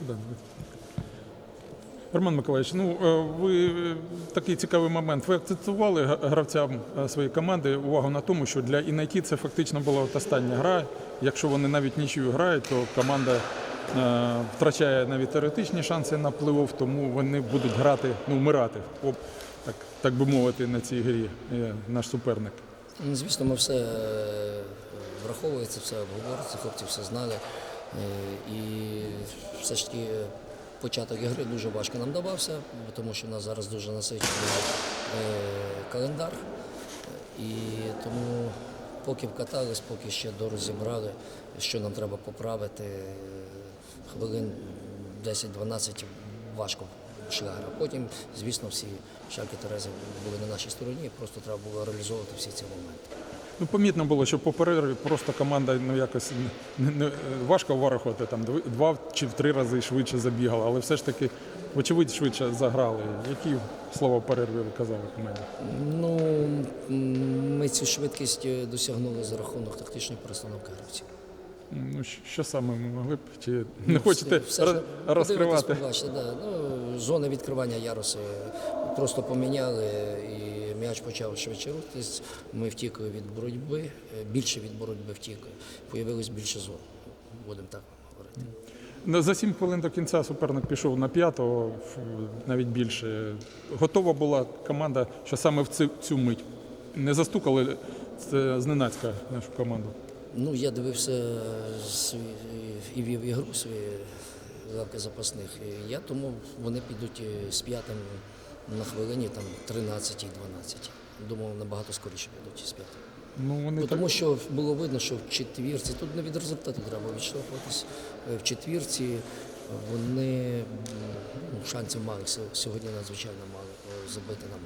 Сюди. Роман Миколаївич, ну е, ви е, такий цікавий момент. Ви акцентували гравцям е, своєї команди увагу на тому, що для Інайті це фактично була от остання гра. Якщо вони навіть нічию грають, то команда втрачає навіть теоретичні шанси на плей-офф, тому вони будуть грати, ну вмирати, об, так, так би мовити, на цій грі наш суперник. Ну, Звісно, ми все враховується, все обговорюється, хлопці все знали. Все ж таки е, початок ігри дуже важко нам давався, тому що в нас зараз дуже насичений е, календар. І тому поки вкатались, поки ще дорозібрали, що нам треба поправити, е, хвилин 10-12 важко йшла гра. Потім, звісно, всі шальки Терези були на нашій стороні, просто треба було реалізовувати всі ці моменти. Ну, помітно було, що по перерві просто команда ну, якось не, не, важко вирахувати, там два чи в три рази швидше забігала, але все ж таки, вочевидь, швидше заграли. Які слова перерві ви казали команді? Ну, ми цю швидкість е, досягнули за рахунок тактичної перестановки гравців. Ну, що саме ми могли б? Чи не хочете Ну, Все ж роз- розкривати? побачите, да. ну, зони відкривання яруси просто поміняли і м'яч почав швидше рухатись. Ми втікли від боротьби, е, більше від боротьби втікли. Появилось більше зон, будемо так говорити. За сім хвилин до кінця суперник пішов на п'ятого, навіть більше. Готова була команда, що саме в цю, цю мить. Не застукали це зненацька нашу команду. Ну, я дивився свій, і вів ігру свої лавки запасних. Я тому вони підуть е, з п'ятим на хвилині там 13 12. Думав, набагато скоріше підуть з п'ятим. Ну, вони Ну, так... тому що було видно, що в четвірці, тут не від результату треба відштовхуватись. Е, В четвірці вони ну, шансів мали сьогодні надзвичайно мали е, забити нам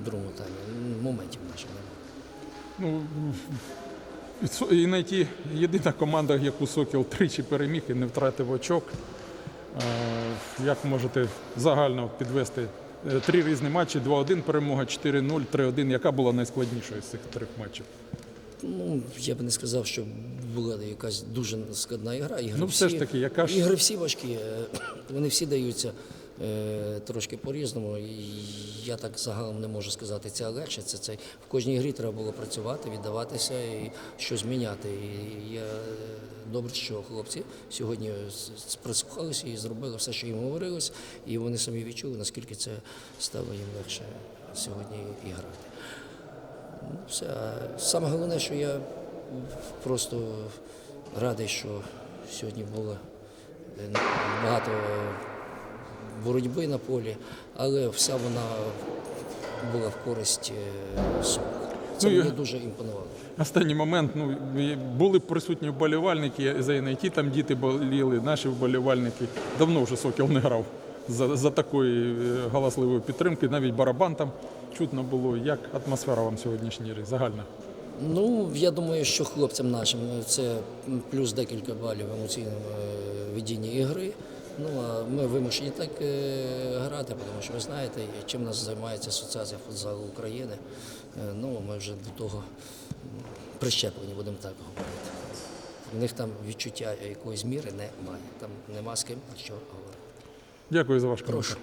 в другому таймі. Моментів майже немає. Ну, і знайти єдина команда, яку Сокіл тричі переміг і не втратив очок. Е, Як можете загально підвести три різні матчі: 2-1 перемога, 4-0, 3-1. Яка була найскладнішою з цих трьох матчів? Ну, я б не сказав, що була якась дуже складна ігра. Ігри Ну, все всі, ж таки, яка ж- ігри всі важкі, е, вони всі даються е, трошки по-різному. Я так загалом не можу сказати, це легше. Це, це в кожній грі треба було працювати, віддаватися і щось міняти. І я добре, що хлопці сьогодні прислухалися і зробили все, що їм говорилось, і вони самі відчули, наскільки це стало їм легше сьогодні і грати. Саме головне, що я просто радий, що сьогодні було е, багато боротьби на полі, але вся вона була в користь е, Це Ну, мені дуже імпонувало. Останній момент. Ну, були присутні вболівальники за ІНАЙТі, там діти боліли, наші вболівальники. Давно вже Сокіл не грав за, за такої е, галасливої підтримки. Навіть барабан там чутно було. Як атмосфера вам сьогоднішній? Загальна? Ну, я думаю, що хлопцям нашим це плюс декілька балів в емоційному е, ведінні ігри. Ну, а ми вимушені так е, грати, тому що ви знаєте, чим нас займається Асоціація футзалу України. Ну, ми вже до того прищеплені, будемо так говорити. У них там відчуття якоїсь міри немає. Там нема з ким що говорити. Дякую за ваш коментар.